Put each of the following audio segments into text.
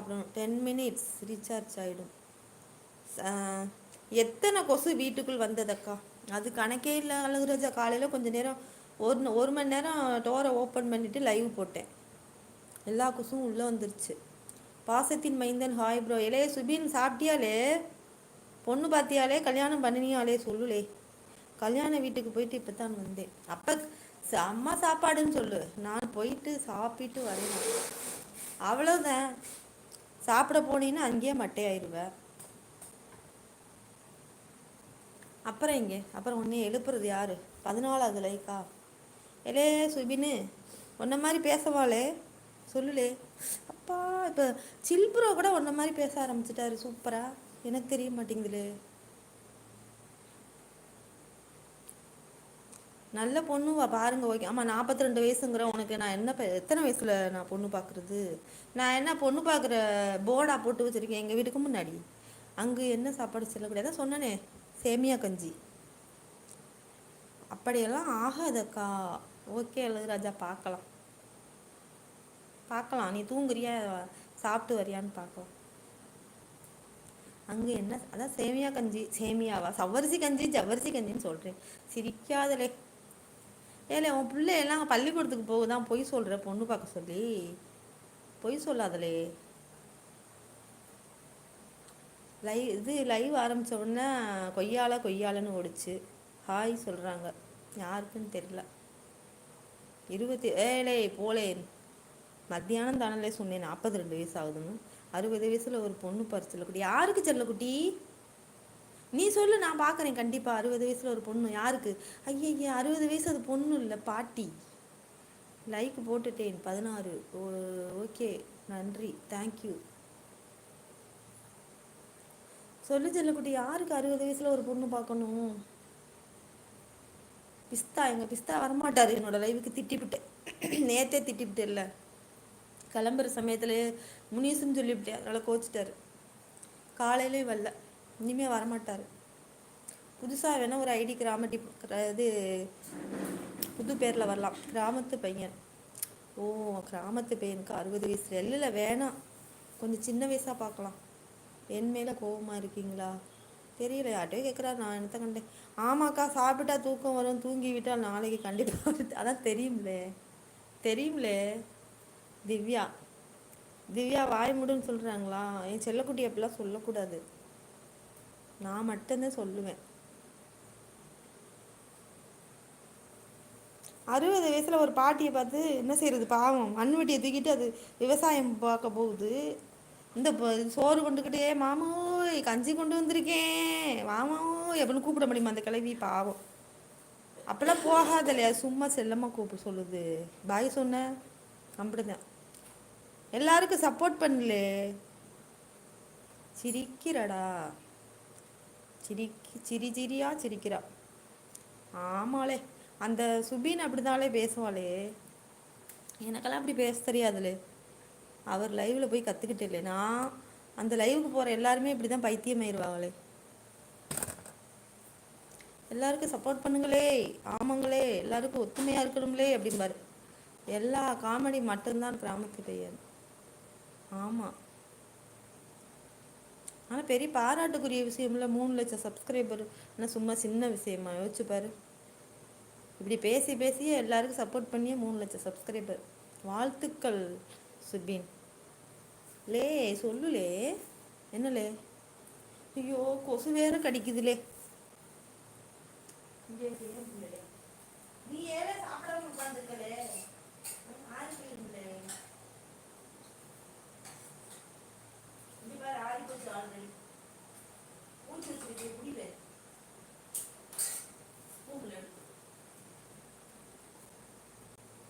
சாப்பிடணும். Ten minutes recharge ஆகிடும் எத்தனை கொசு வீட்டுக்குள் வந்ததக்கா அது கணக்கே இல்லை அழகுராஜா. காலையில் கொஞ்சம் நேரம் ஒரு ஒரு மணி நேரம் டோரை ஓப்பன் பண்ணிவிட்டு லைவ் போட்டேன். எல்லா கொசும் உள்ளே வந்துருச்சு. பாசத்தின் மைந்தன் ஹாய் ப்ரோ இளைய சுபின் சாப்பிட்டியாலே? பொண்ணு பார்த்தியாலே கல்யாணம் பண்ணினியாலே? சொல்லுலே. கல்யாண வீட்டுக்கு போயிட்டு இப்போ தான் வந்தேன். அப்போ அம்மா சாப்பாடுன்னு சொல்லு. நான் போயிட்டு சாப்பிட்டு வரேன். அவ்வளோதான் சாப்பிட போனீங்கன்னா அங்கேயே மட்டையாயிருவேன் அப்புறம் இங்கே அப்புறம் உன்னை எழுப்புறது யாரு? பதினாலாவது லைக்கா? எலே சுபின்னு உன்ன மாதிரி பேசவாளே. சொல்லுலே அப்பா இப்போ சில்புரோ கூட உன்ன மாதிரி பேச ஆரம்பிச்சிட்டாரு. சூப்பரா. எனக்கு தெரிய மாட்டேங்குதுலே நல்ல பொண்ணுவா பாருங்க ஓகே. ஆமாம் நாற்பத்தி ரெண்டு வயசுங்கிற உனக்கு நான் என்ன எத்தனை வயசில் நான் பொண்ணு பார்க்குறது நான் என்ன பொண்ணு பார்க்குற போர்டா போட்டு வச்சுருக்கேன் எங்கள் வீட்டுக்கு முன்னாடி. அங்கே என்ன சாப்பாடு செல்லக்கூடாது சொன்னனே சேமியா கஞ்சி. அப்படியெல்லாம் ஆகாதக்கா. ஓகே ராஜா பார்க்கலாம். பார்க்கலாம். நீ தூங்குறியா? சாப்பிட்டு வரியான்னு பார்க்கலாம். அங்கே என்ன அதான் சேமியா கஞ்சி. சேமியாவா? சவ்வரிசி கஞ்சி ஜவ்வரிசி கஞ்சின்னு சொல்கிறேன் சிரிக்காதலே. ஏலே உன் பிள்ளையெல்லாம் பள்ளிக்கூடத்துக்கு போகுதான் பொய் சொல்கிற பொண்ணு பார்க்க சொல்லி. பொய் சொல்லாதலே. லைவ் இது லைவ் ஆரம்பித்த உடனே கொய்யால கொய்யாலன்னு ஓடிச்சு. ஹாய் சொல்கிறாங்க யாருக்குன்னு தெரில இருபத்தி ஏழே போலே. மத்தியானம் தானலே சொன்னேன் நாற்பத்தி ரெண்டு வயசு ஆகுதுன்னு. அறுபது வயசில் ஒரு பொண்ணு பறிச்சல குட்டி. யாருக்கு செல்லக்குட்டி நீ சொல்லு நான் பார்க்குறேன். கண்டிப்பாக அறுபது வயசில் ஒரு பொண்ணு. யாருக்கு? ஐயா அறுபது வயசு அது பொண்ணு இல்லை பாட்டி. லைக் போட்டுட்டேன். பதினாறு. ஓகே. நன்றி. தேங்க்யூ சொல்லு செல்லக்குட்டி யாருக்கு அறுபது வயசில் ஒரு பொண்ணு பார்க்கணும்? பிஸ்தா எங்கள் பிஸ்தா வரமாட்டார். என்னோட லைவுக்கு திட்டிவிட்டேன் நேற்றே திட்டிவிட்டேன் இல்லை. கிளம்புற சமயத்தில் முனிசுன்னு சொல்லிவிட்டேன் அதனால் கோச்சிட்டாரு. காலையிலே வரல. இனிமேல் வரமாட்டார். புதுசாக வேணால் ஒரு ஐடி கிராமட்டி இது புது பேரில் வரலாம். கிராமத்து பையன். ஓ கிராமத்து பையனுக்கு அறுபது வயசு. இல்லை வேணாம் கொஞ்சம் சின்ன வயசாக பார்க்கலாம். என் மேலே கோபமாக இருக்கீங்களா? தெரியல. யார்ட்டையோ கேட்குறா நான் என்னத்த கண்டேன் ஆமாக்கா சாப்பிட்டா தூக்கம் வரும். தூங்கி விட்டால் நாளைக்கு கண்டிப்பாக அதான் தெரியும்லே. தெரியும்லே. திவ்யா. திவ்யா வாய் முடுன்னு சொல்கிறாங்களா என் செல்லக்குட்டி அப்படிலாம் சொல்லக்கூடாது. நான் மட்டும்தான் சொல்லுவேன். அறுபது வயசில் ஒரு பாட்டியை பார்த்து என்ன செய்யறது பாவம்? மண்வெட்டியை தூக்கிட்டு அது விவசாயம் பார்க்க போகுது. இந்த சோறு கொண்டுக்கிட்டே மாமோய் கஞ்சி கொண்டு வந்திருக்கேன். மாமோய் அப்படின்னு கூப்பிட முடியுமா அந்த கிளவி பாவம். அப்பெல்லாம் போகாத இல்லையா? சும்மா செல்லமாக கூப்பிட சொல்லுது. பாய் சொன்ன அப்படிதான். எல்லாருக்கும் சப்போர்ட் பண்ணலே. சிரிக்கிறடா. சிரிக்கி சிரி சிரியாக சிரிக்கிறா. ஆமாளே அந்த சுபின் அப்படிதாலே பேசுவாளே. எனக்கெல்லாம் அப்படி பேச தெரியாதுலே அவர் லைவில் போய் கற்றுக்கிட்டே இல்லை நான் அந்த லைவுக்கு போகிற எல்லாருமே இப்படி தான் பைத்தியமாயிருவாங்களே. எல்லாருக்கும் சப்போர்ட் பண்ணுங்களே ஆமாங்களே எல்லாருக்கும் ஒத்துமையாக இருக்கணுங்களே அப்படிம்பாரு. எல்லா காமெடி மட்டும்தான் கிராமத்து பெயர் ஆமாம் ஆனால் பெரிய பாராட்டுக்குரிய விஷயம்ல மூணு லட்சம் சப்ஸ்கிரைபர் ஆனால் சும்மா சின்ன விஷயமா? யோசிச்சு பாரு. இப்படி பேசி பேசியே எல்லாருக்கும் சப்போர்ட் பண்ணியே மூணு லட்சம் சப்ஸ்கிரைபர் வாழ்த்துக்கள் சுபின். லே சொல்லுலே. என்னலே? ஐயோ கொசு வேற கடிக்குதுலே. நீ ஏதே சாப்பிடாம உட்காந்துருக்கலே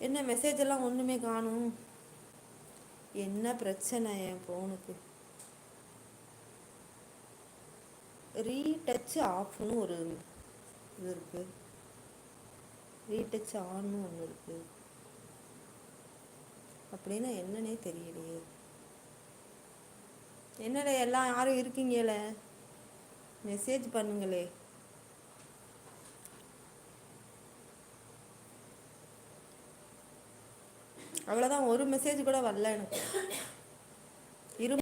என்ன மெசேஜ் எல்லாம் ஒன்றுமே காணும்? என்ன பிரச்சனை என் ஃபோனுக்கு ரீடச் ஆஃப்னு ஒரு இது இருக்கு. ரீடச் ஆன்னு ஒன்று இருக்கு. அப்படின்னா என்னன்னே தெரியலையே. என்னடா எல்லாம் யாரும் இருக்கீங்களே? மெசேஜ் பண்ணுங்களே. அவ்வளோதான் ஒரு மெசேஜ் கூட வரல எனக்கு.